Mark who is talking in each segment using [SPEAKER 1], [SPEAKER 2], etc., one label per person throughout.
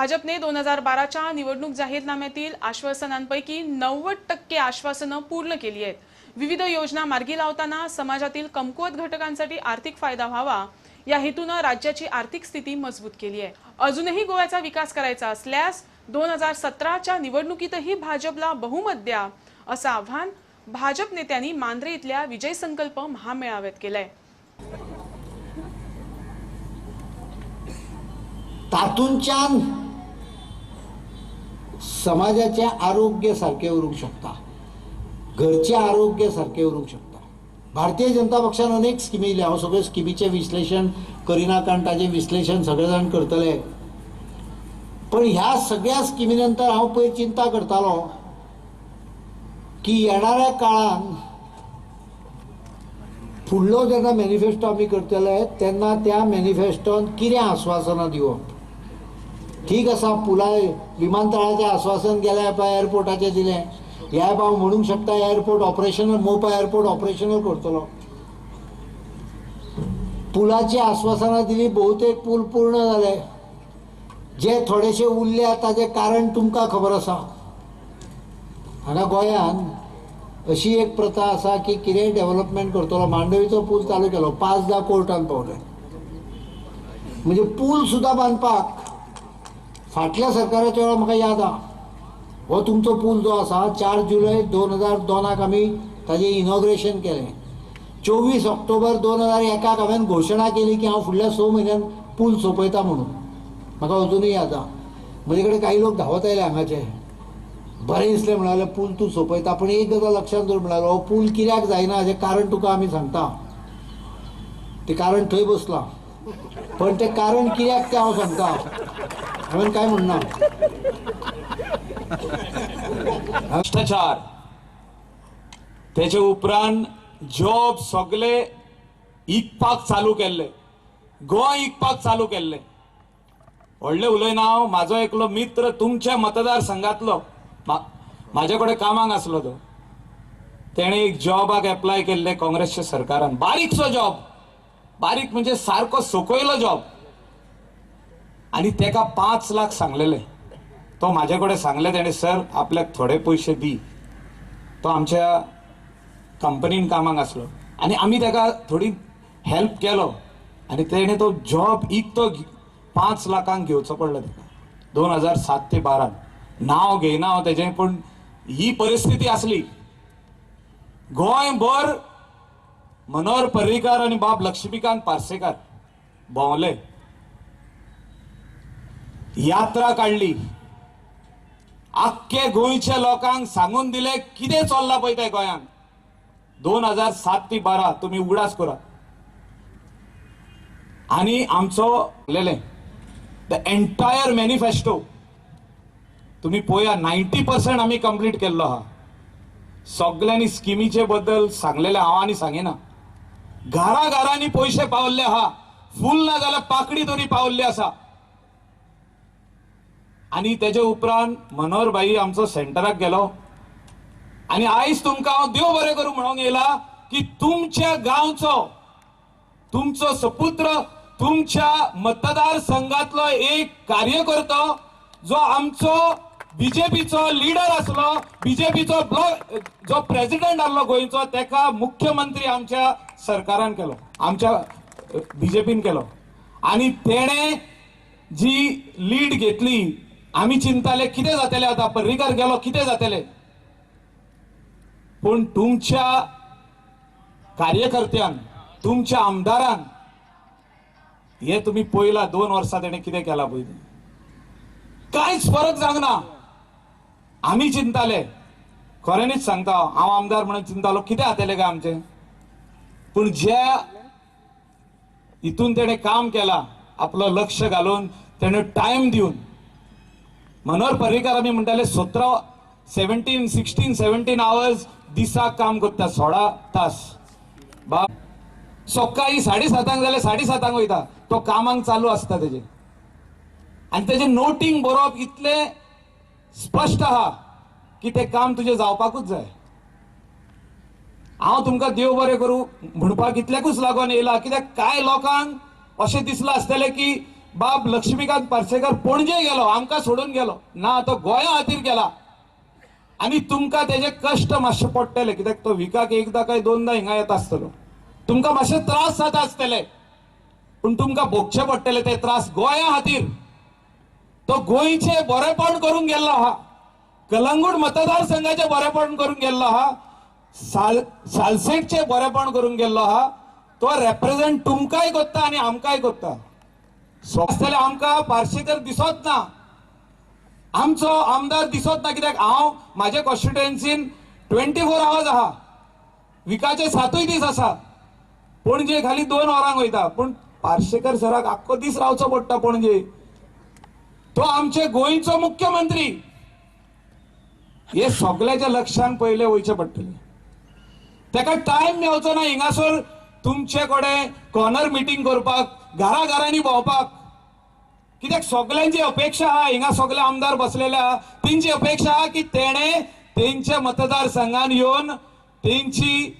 [SPEAKER 1] भाजपने दोन हजार बाराच्या निवडणूक जाहीरनाम्यातील आश्वासनांपैकी नव्वद टक्के आश्वासनं पूर्ण केली आहेत. विविध योजना मार्गी लावताना समाजातील कमकुवत घटकांसाठी आर्थिक फायदा व्हावा या हेतूनं राज्याची आर्थिक स्थिती मजबूत केली आहे. अजूनही गोव्याचा विकास करायचा असल्यास दोन हजार सतराच्या निवडणुकीतही भाजपला बहुमत द्या असं आव्हान भाजप नेत्यांनी मांद्रे इथल्या विजय संकल्प महामेळाव्यात केलंय.
[SPEAKER 2] तातूंच्यान समाजाच्या आरोग्य सारखे उरूंक शकता. घरचे आरोग्य सारखे उरूंक शकता. भारतीय जनता पक्षान अनेक स्किमी दिल्या. हांव सगळे स्किमीचे विश्लेशण करिना कारण ताजें विश्लेशण सगळे जाण करतले. पण ह्या सगळ्या स्किमी नंतर हांव पयर चिंता करतालो की येणाऱ्या काळान फुडलो जेन्ना मॅनिफेस्टो आमी करतले तेन्ना त्या मॅनिफेस्टोन कितें आश्वासनां दिवप? ठीक आसा पुला विमानतळाचें आश्वासन गेल्या पाय एरपोर्टाचेर दिलें ह्या हांव म्हणूंक शकता airport operational Mopa airport operational करतलो. पुलाची आश्वासनां दिली बहुतेक पूल पूर्ण जाले जे थोडेशे उरले ताजें कारण तुमकां खबर आसा हांगा गोंयान अशी एक प्रथा आसा की कितेंय डेव्हलपमेंट करतलो. मांडवीचो पूल चालू केलो. पांचदा कोर्टान पावले. म्हणजे पूल सुद्दां बांदपाक फाटल्या सरकाराच्या वेळा म्हाका याद आहा हो तुमचो पूल जो आसा चार जुलय दोन हजार दोनाक आमी ताजें इनॉग्रेशन केलें. चोवीस ऑक्टोबर दोन हजार एकाक हांवें घोशणा केली की हांव फुडल्या स म्हयन्यान पूल सोंपयता म्हणून. म्हाका अजुनूय याद आहा म्हजे कडेन काही लोक धांवत आयले हांगाचे. बरें दिसलें म्हणाले पूल तूं सोंपयता. पूण एक गजाल लक्षांत दवर म्हणालो हो पूल कित्याक जायना हाजें कारण तुका आमी सांगता. तें कारण थंय बसलां. पण तें कारण कित्याक तें हांव सांगता? हांवें काय म्हणना
[SPEAKER 3] भ्रष्टाचार. तेजे उपरांत जॉब सगळे इकपाक चालू केल्ले. गोंय इकपाक चालू केल्ले. व्हडले उलयना हांव म्हाजो एकलो मित्र तुमच्या मतदारसंघातलो. संघातलो म्हाजे कडेन कामांक आसलो तो. तेणें एक जॉबाक एप्लाय केल्ले काँग्रेसच्या सरकारान. बारीकसो जॉब. बारीक म्हणजे सारको सकयलो जॉब. आणि तेका पांच लाख सांगलेले. तो माझ्याकडे सांगले त्याने सर आपल्याक थोडे पयशे दी. तो आमच्या कंपनीन कामाक आसलो आनी आमी तेका थोडी हेल्प केलो. आनी तेणे तो जॉब इकतो तो पांच लाखांक घेवचो पडलो तेका दोन हजार सात ते बारा. नांव घेयना हांव हो तेजें पूण ही परिस्थिती आसली गोंयभर मनोहर पर्रीकार आनी बाब लक्ष्मीकांत पार्सेकार भोंवले यात्रा काढली. आख्खे गोंयच्या लोकांक सांगून दिले कितें चल्लां पळय ते गोंयांत दोन हजार सात ते बारा तुमी उगडास करा. आनी आमचो लेले द एंटायर मॅनिफेस्टो तुमी पळया नायन्टी पर्संट आमी कंप्लीट केल्लो आहा सगळ्यांनी स्किमीचे बद्दल सांगलेले हांव आनी सांगिना घरा घरांनी पयशे पावल्ले आहा फुल ना जाल्यार पाकडी तरी पावल्ली आसा आणि त्याच्या उपरांत मनोहरबाई आमचो सेंटराक गेलो. आणि आयज तुमकां हांव देव बरें करूं म्हणूंक येयला की तुमच्या गांवचो तुमचो सपुत्र तुमच्या मतदार संघातलो एक कार्यकर्तो जो आमचो बीजेपीचो लिडर आसलो बीजेपीचो ब्लॉक जो प्रेसिडेंट आसलो गोंयचो तेका मुख्यमंत्री आमच्या सरकारान केलो आमच्या बीजेपीन केलो. आणि तेणे जी लीड घेतली आम्ही चिंताले कितें जातले आता? पर्रीकार गेलो कितें जातले? पूण तुमच्या कार्यकर्त्यांक तुमच्या आमदारान हे तुम्ही पयला दोन वर्सां तेणे कितें केला पळय कांयच फरक जावंक आमी चिंताले. खऱ्यानीच सांगता हांव आमदार म्हणून चिंतालो कितें जातलें काय आमचें? पूण ज्या हितून तेणें काम केला आपलं लक्ष घालून तेणें टाइम दिवन मनोहर पर्रीकार आमी म्हणटाले सतरा सेव्हन्टीन सिक्स्टीन सेव्हन्टीन आवर्स दिसाक काम करता सोळा तास. बा सकाळी साडेसातांक जाल्यार साडेसातांक वयता तो कामांक चालू आसता तेजे आनी तेजे नोटींग बरोवप इतले स्पश्ट आहा की ते काम तुजें जावपाकूच जाय. हांव तुमकां देव बरें करूं म्हणपाक इतल्याकूच लागून येयला. कित्याक? कांय लोकांक अशें दिसलां आसतलें की बाब लक्ष्मीकांत पार्सेकर पणजे गेलो आमकां सोडून गेलो. ना तो गोंया खातीर गेला. आनी तुमकां तेजे कश्ट मातशे पडटले कित्याक तो विकाक एकदा काय दोनदा हिंगा येता आसतलो तुमकां मातशे त्रास जाता आसतले पूण तुमकां भोगचे पडटले ते त्रास गोंया खातीर तो गोंयचे बरेपण करून गेल्लो आहा कलंगूट मतदारसंघाचे बरेपण करून गेल्लो आहा साल सालसेटचे बरेपण करून गेल्लो आहा तो रेप्रेझेंट तुमकांय कोत्ता आनी आमकांय कोत्ता सो आमकां पार्सेकर दिसत ना. आमचो आमदार दिसत ना कित्याक? हांव म्हाज्या कॉन्स्टिट्युएन्सीन ट्वेंटी फोर आवर्स आहा. विकाचे सातूय दीस आसा. पणजे खाली दोन वरांक वयता. पूण पार्शेकर सराक आख्खो दीस रावचो पडटा पणजे. तो आमचे गोंयचो मुख्यमंत्री. हे सगळ्याच्या लक्षांत पयले वयचे पडटले. ताका टायम मेळचो ना. हिंगासर तुमचे कडेन कॉर्नर मिटींग करपाक घराघरांनी भोंवपाक. कित्याक सगळ्यांची अपेक्षा आहा हिंगा सगळे आमदार बसलेले आहा तेंची अपेक्षा आहा की तेणे तेंच्या मतदारसंघात येवन तेंची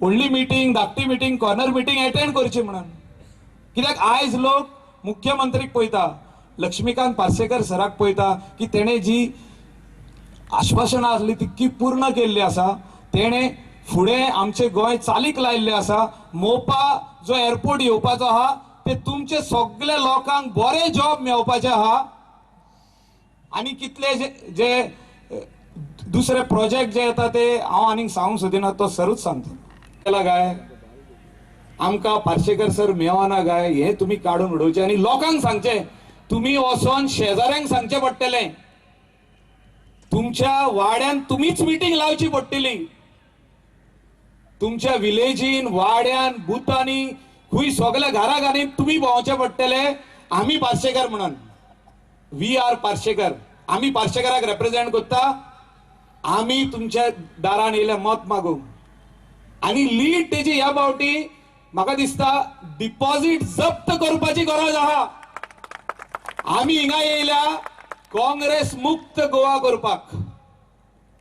[SPEAKER 3] व्हडली मिटींग धाकटी मिटींग कॉर्नर मिटींग अटेंड करची म्हणून. कित्याक आयज लोक मुख्यमंत्रीक पळयता लक्ष्मीकांत पार्सेकर सराक पळयता की तेणे जी आश्वासनां आसली ती पूर्ण केल्ली आसा तेणे फुडें आमचे गोंय चालीक लायिल्लें आसा. मोपा जो एअरपोर्ट येवपाचो आहा ते तुमचे सगळे लोकांक बरे जॉब मेळपाचे आहा. आनी कितले जे जे दुसरे प्रोजेक्ट जे येता ते हांव आनीक सांगूंक सोदिना तो सरूच सांगता केला काय? आमकां पार्शेकर सर मेळना काय? हे तुमी काडून उडोवचें आनी लोकांक सांगचे तुमी वचोन शेजाऱ्यांक सांगचे पडटलें. तुमच्या वाड्यान तुम्हीच मिटींग लावची पडटली. तुमच्या विलेजीन वाड्यान बुतांनी खूंय सगळ्या घराघरांनी तुम्ही भोंवचे पडटले. आम्ही पार्सेकर म्हणून. वी आर पार्सेकर आम्ही पार्सेकराक रेप्रेझेंट करता. आम्ही तुमच्या दारान येयले मत मागू आणि लीड तेजी ह्या फावटी म्हाका दिसता डिपॉझिट जप्त करपाची गरज आहा. आम्ही हिंगा येयल्या काँग्रेस मुक्त गोवा करपाक.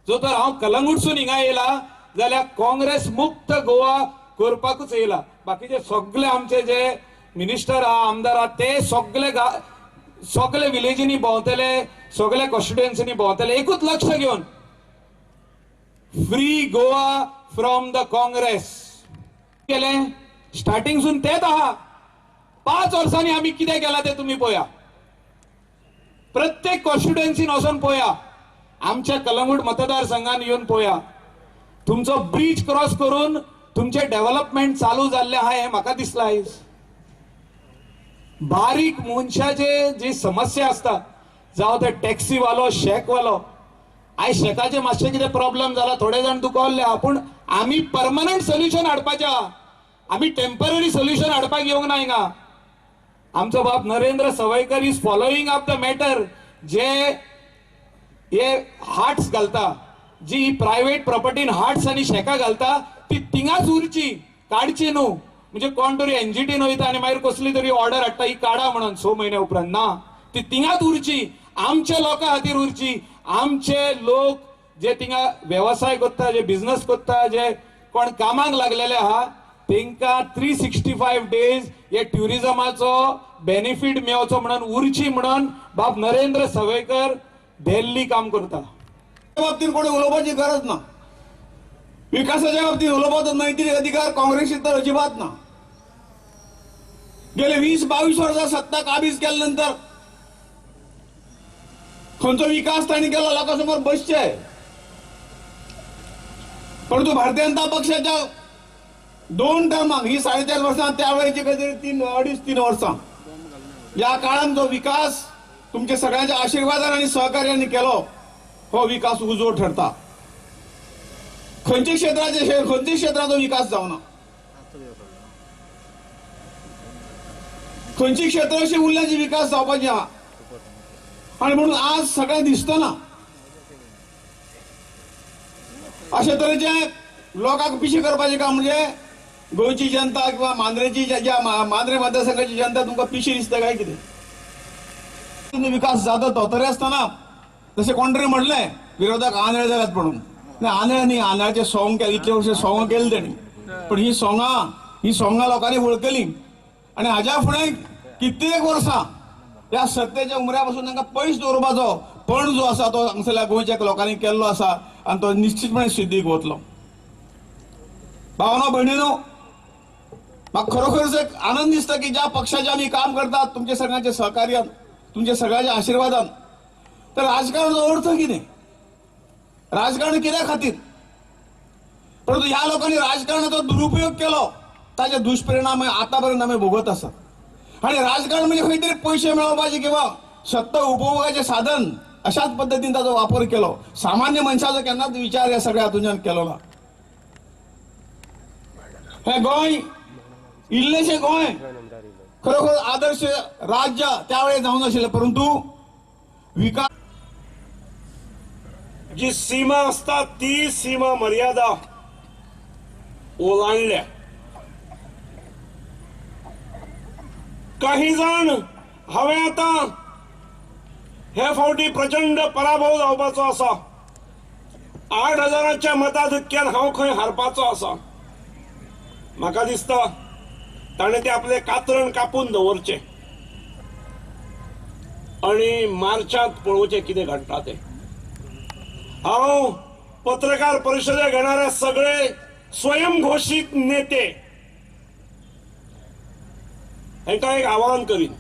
[SPEAKER 3] जो तर हांव कलंगूटसून हिंगा येयला जाल्यार काँग्रेस मुक्त गोवा करपाकूच येयला बाकीचे सगळे आमचे जे मिनिस्टर आहा आमदार आहा ते सगळे सगळे विलेजींनी भोंवतले सगळे कॉन्स्टिट्युएन्सीनी भोंवतले एकूच लक्ष घेवन free Goa from the Congress केले? स्टार्टिंगसून तेच आहा. पाच वर्सांनी आम्ही कितें केला ते तुम्ही पळया प्रत्येक कॉन्स्टिट्युएन्सीन वचून पळया आमच्या कलंगूट मतदारसंघात येऊन पळया तुमचो ब्रिज क्रॉस करून तुमचे डेव्हलपमेंट चालू जाल्ले आहा हे म्हाका दिसला आयज बारीक मनशाचे जी समस्या असता जावं ते टॅक्सीवालो शेकवालो आयज शेकाचे मातशे कितें प्रॉब्लेम जाला थोडे जाण दुखवल्ले आहा पूण आमी परमनंट सोल्युशन हाडपाचें आहा आमी टेंपररी सोल्युशन हाडपाक येवंक ना हिंगा आमचो बाप Narendra Savaikar is following up the matter जे हे हार्ट्स घालता. जी प्रायव्हेट प्रॉपर्टीन हार्ट्स आणि शेकां घालता ती तिंगाच उरची काडची न्हू म्हणजे कोण तरी एनजीटीन वयता आनी मागीर कसली तरी ऑर्डर हाडटा ही काडा म्हणून स म्हयन्या उपरांत. ना. ती तिंगाच उरची आमच्या लोकां खातीर उरची. आमचे लोक जे तिंगा वेवसाय करता जे बिझनेस करता जे कोण कामाक लागलेले आहा तांकां थ्री सिक्स्टी फायव्ह डेज हे ट्युरिझमाचो बेनिफीट मेळचो म्हणून उरची म्हणून बाब नरेंद्र सवयकर दिल्ली काम करता.
[SPEAKER 4] बाबतीत कोणी उलोवपाची गरज ना. विकासाच्या बाबतीत उलोवपाचो नैतिक अधिकार काँग्रेसी तर अजिबात ना. गेले वीस बावीस वर्सां सत्ता काबीज केल्या नंतर खंयचो विकास तांणी केला लोकांसमोर बसचे परंतु भारतीय जनता पक्षाच्या दोन टर्मांक ही साडेचार वर्सां त्यावेळेची काहीतरी तीन अडीच तीन वर्सां या काळात जो विकास तुमच्या सगळ्यांच्या आशीर्वादान आणि सहकार्याने केलो हो विकास उजो ठरता. खंयच्या क्षेत्राचे खंयच्या क्षेत्राचो विकास जावना. खंयची क्षेत्र अशी उरल्याची विकास जावपाची आहा आणि म्हणून आज सगळें दिसतना अशा तरेचे लोकांक पिशे करपाचें काम म्हणजे गोंयची जनता किंवा मांद्रेची ज्या- मांद्रे मतदारसंघाची जनता तुमकां पिशे दिसता काय कितें? विकास जाता तो तरी आसतना तशें कोण तरी म्हणलें विरोधक आंधळे जाल्यात म्हणून. नाही आंधळे नाही आंधळ्याचे सॉंग केले इतले वर्ष सॉंग केले त्यांनी. पण ही सोंगां ही सोंगां लोकांनी वळखली आणि हाज्या फुडें कित्येक वर्सां ह्या सत्तेच्या उमऱ्यापासून तांकां पयस दवरपाचो पण जो आसा तो हांगसरल्या गोंयच्या लोकांनी केल्लो आसा आनी तो निश्चितपणे सिद्धीक वतलो भावना भयणीनो म्हाका खरोखरच एक आनंद दिसता की ज्या पक्षाचे आमी काम करतात तुमच्या सगळ्यांच्या सहकार्यान तुमच्या सगळ्यांच्या आशिर्वादान तर राजकारणाचो अर्थ नाही? राजकारण केल्या खातीर. परंतु ह्या लोकांनी राजकारणाचा दुरुपयोग केलो ताचे दुष्परिणाम आतापर्यंत आम्ही भोगत असत. आणि राजकारण म्हणजे खंय तरी पयशे किंवा सत्ता उपभोगाचे साधन अशाच पद्धतीने ताचो वापर केलो. सामान्य मनशाचो केन्नाच विचार या सगळ्या हातूंतल्यान केलो. ना हे गोंय इल्लेशे गोंय. खरोखर आदर्श राज्य त्यावेळेस जाऊन आशिल्ले परंतु विकास
[SPEAKER 5] जी सीमा असतात ती सीमा मर्यादा ओलांडल्या. काही जण हवे आता हे फावटी प्रचंड पराभव जावपाचो आसा आठ हजाराच्या मताधिक्यान हांव खंय हारपाचो आसा म्हाका दिसता ताणें ते आपले कातरण कापून दवरचे. आणि मार्चात पळोवचें कितें घडटा तें. हांव पत्रकार परिशदे घेणाऱ्या सगळे स्वयंघोषित नेते. यांना एक आवाहन करीन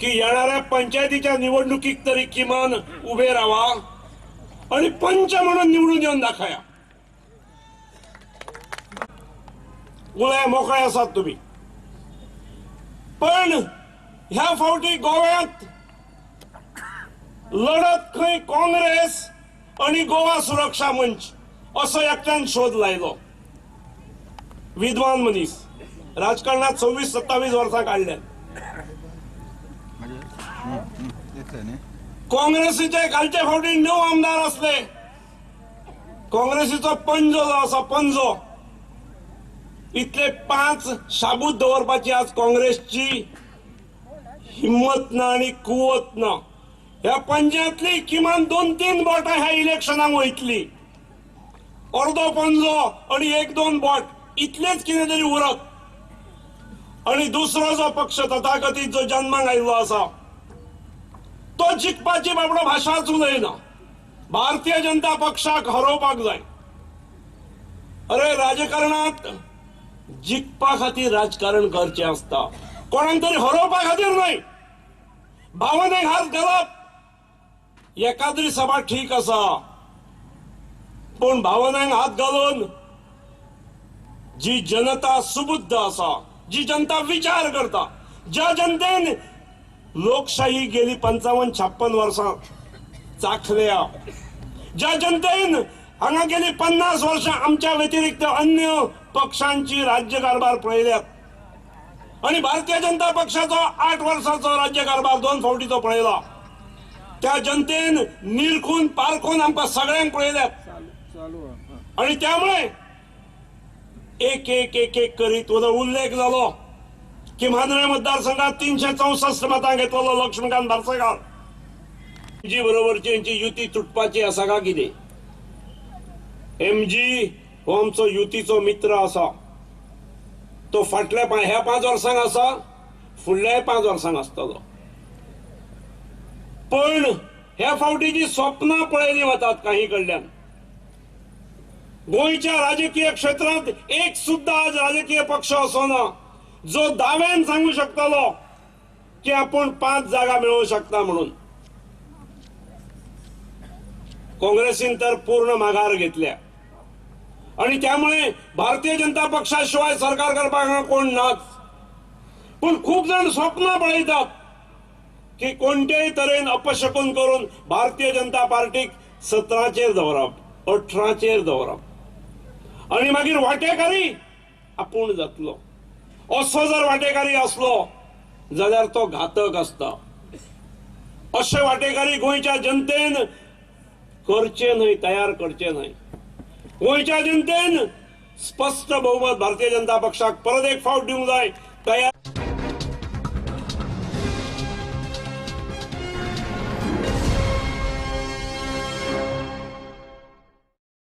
[SPEAKER 5] की येणाऱ्या पंचायतीच्या निवडणुकीत तरी किमान उभे राहा आणि पंच म्हणून निवडून येऊन दाखवा. उलय मोकळ्या असात तुम्ही. पण ह्या फावटी गोव्यात लढत खंय काँग्रेस आणि गोवा सुरक्षा मंच असो एकट्यान शोध लायलो विद्वान मनीस राजकारणात सव्वीस सत्तावीस वर्सां काडल्यात काँग्रेसीचे कालचे फावटी णव आमदार असले. काँग्रेसीचो पंजो जो असा पंजो इतले पांच शाबूत दवरपाची आज काँग्रेसची हिम्मत ना आणि कुवत ना. ह्या पंजातली किमान दोन तीन बोटां ह्या इलेक्शनाक वयतली अर्दो पंजो आणि एक दोन बोट इतलेच कितें तरी उरत आणि दुसरो जो पक्ष तथाकथीत जो जन्माक आयिल्लो आसा तो जिखपाची बाबडो भाशाच उलयना भारतीय जनता पक्षाक हरोवपाक जाय. अरे राजकारणात जिखपा खातीर राजकारण करचें आसता. कोणाक तरी हरोवपा खातीर न्हय. भावनेक हात घालप. एकाद्री सभा ठीक आसा पूण भावनांक हात घालून जी जनता सुबुद्ध आसा जी जनता विचार करता ज्या जनतेन लोकशाही गेली पंचावन्न छप्पन वर्सां चाखल्या ज्या जनतेन हांगा गेली पन्नास वर्सां आमच्या व्यतिरिक्त अन्य पक्षांची राज्य कारभार पळयल्यात. आणि भारतीय जनता पक्षाचो आठ वर्सांचो राज्यकारभार दोन फावटीचो पळयला. त्या जनतेन निरखून पारखून आमकां सगळ्यांक पळयल्यात आणि त्यामुळे एक एक एक एक करीत वदा उल्लेख झालो. की मांद्रे मतदारसंघात तीनशे चौसष्ट मतां घेतलेलो लक्ष्मीकांत बारसेकार जी बरोबरची यांची युती तुटपाची आसा का कितें? एमजी हो आमचो युतीचो मित्र आसा तो फाटल्या ह्या पांच वर्सांक आसा फुडल्याय पांच वर्सांक आसतलो पण ह्या फावटी जी स्वप्नां पळयली वतात काही कडल्यान. गोंयच्या राजकीय क्षेत्रात एक सुद्धा आज राजकीय पक्ष असो ना जो दाव्यान सांगू शकतालो की आपण पाच जागा मिळवू शकता म्हणून. काँग्रेसीन तर पूर्ण माघार घेतल्या. आणि त्यामुळे भारतीय जनता पक्षाशिवाय सरकार करपाक कोण नाच. पण खूप जण स्वप्न पळयतात. की कोणत्याही तरेन अपशकून करून भारतीय जनता पार्टीक सतराचेर दवरप अठराचेर दवरप. आणि मागीर वांटेकारी आपूण जातलो. असो जर वांटेकारी असलो जाल्यार तो घातक आसता अशे वांटेकारी गोंयच्या जनतेन करचे न्हय तयार करचे न्हय. गोंयच्या जनतेन स्पष्ट बहुमत भारतीय जनता पक्षाक परत एक फावट दिवंक जाय तयार